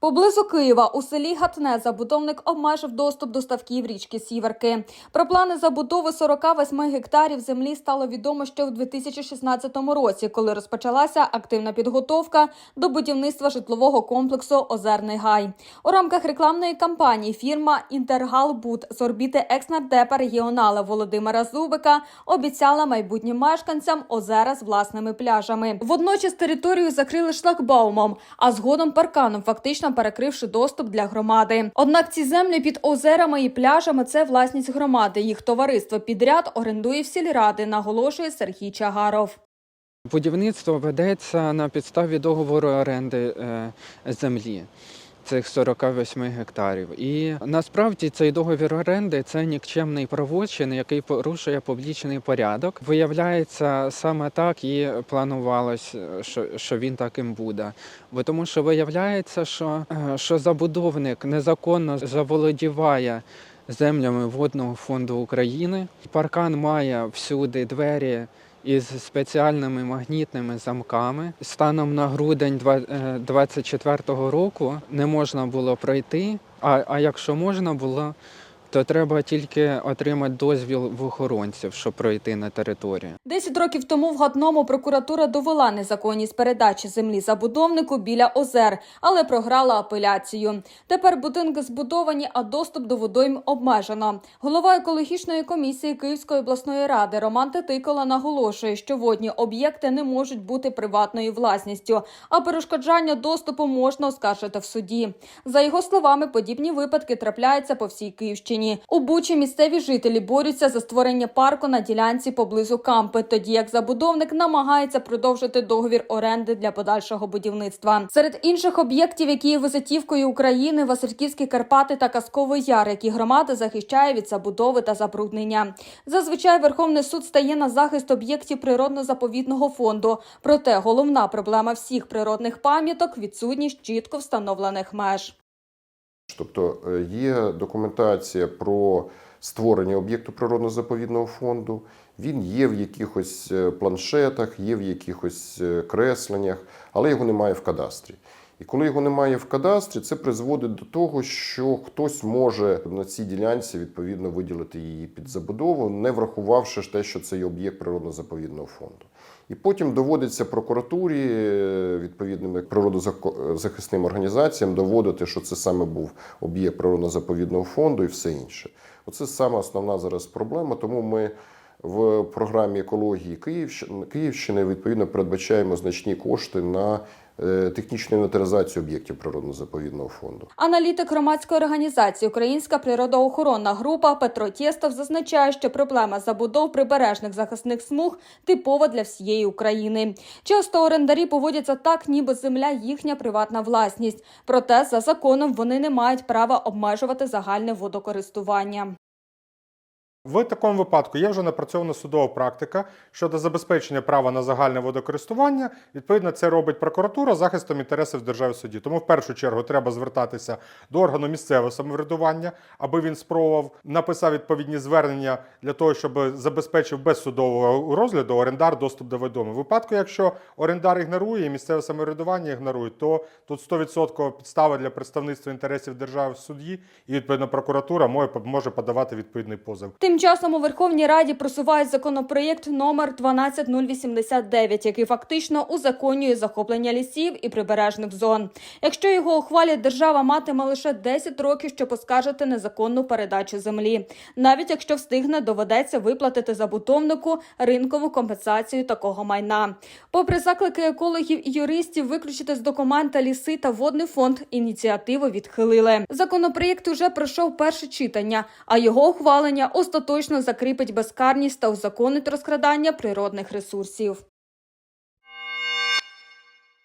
Поблизу Києва у селі Гатне забудовник обмежив доступ до ставків річки Сіверки. Про плани забудови 48 гектарів землі стало відомо ще у 2016 році, коли розпочалася активна підготовка до будівництва житлового комплексу Озерний Гай. У рамках рекламної кампанії фірма Інтергалбуд з орбіти екснардепа регіонала Володимира Зубика обіцяла майбутнім мешканцям озера з власними пляжами. Водночас територію закрили шлагбаумом, а згодом парканом, фактично перекривши доступ для громади. Однак ці землі під озерами і пляжами це власність громади. Їх товариство підряд орендує в сільради, наголошує Сергій Чагаров. Будівництво ведеться на підставі договору оренди е, землі цих 48 гектарів. І насправді цей договір оренди це нікчемний правочин, який порушує публічний порядок. Виявляється, саме так і планувалось, що, що він таким буде. Бо тому що виявляється, що, е, що забудовник незаконно заволодіває землями водного фонду України. Паркан має всюди двері із спеціальними магнітними замками. Станом на грудень 2024 року не можна було пройти. А, а якщо можна було, то треба тільки отримати дозвіл в охоронців, щоб пройти на територію. Десять років тому в Гатному прокуратура довела незаконність передачі землі забудовнику біля озер, але програла апеляцію. Тепер будинки збудовані, а доступ до водойм обмежено. Голова екологічної комісії Київської обласної ради Роман Тетикола наголошує, що водні об'єкти не можуть бути приватною власністю, а перешкоджання доступу можна оскаржити в суді. За його словами, подібні випадки трапляються по всій Київщині. У Бучі місцеві жителі борються за створення парку на ділянці поблизу кампи, тоді як забудовник намагається продовжити договір оренди для подальшого будівництва. Серед інших об'єктів, які є визитівкою України, Васильківські Карпати та Казковий Яр, які громада захищає від забудови та забруднення. Зазвичай Верховний суд стає на захист об'єктів природно-заповідного фонду. Проте головна проблема всіх природних пам'яток відсутність чітко встановлених меж. Тобто е, є документація про створення об'єкту природно-заповідного фонду. Він є в якихось е, планшетах, є в якихось е, кресленнях, але його немає в кадастрі. І коли його немає в кадастрі, це призводить до того, що хтось може на цій ділянці відповідно виділити її під забудову, не врахувавши те, що це є об'єкт природно-заповідного фонду. І потім доводиться прокуратурі відповідним природозахисним організаціям доводити, що це саме був об'єкт природно-заповідного фонду і все інше. Оце саме основна зараз проблема. Тому ми в програмі екології Київщини, Київщини відповідно передбачаємо значні кошти на е, технічну інвентаризацію об'єктів природно-заповідного фонду. Аналітик громадської організації Українська природоохоронна група Петро Тєстов зазначає, що проблема забудов прибережних захисних смуг типова для всієї України. Часто орендарі поводяться так, ніби земля їхня приватна власність. Проте за законом вони не мають права обмежувати загальне водокористування. В такому випадку є вже напрацьована судова практика щодо забезпечення права на загальне водокористування. Відповідно, це робить прокуратура захистом інтересів держави суді. Тому в першу чергу треба звертатися до органу місцевого самоврядування, аби він спробував написав відповідні звернення для того, щоб забезпечив без судового розгляду орендар доступ до відомо. В випадку, якщо орендар ігнорує і місцеве самоврядування ігнорує, то тут 100% підстава для представництва інтересів держави в суді, і відповідно прокуратура може подавати відповідний позов. Тим часом у Верховній Раді просувають законопроєкт номер 12089, який фактично узаконює захоплення лісів і прибережних зон. Якщо його ухвалять, держава матиме лише 10 років, щоб оскаржити незаконну передачу землі. Навіть якщо встигне, доведеться виплатити забудовнику ринкову компенсацію такого майна. Попри заклики екологів і юристів виключити з документа ліси та водний фонд, ініціативу відхилили. Законопроєкт уже пройшов перше читання, а його ухвалення остаточно закріпить безкарність та узаконить розкрадання природних ресурсів.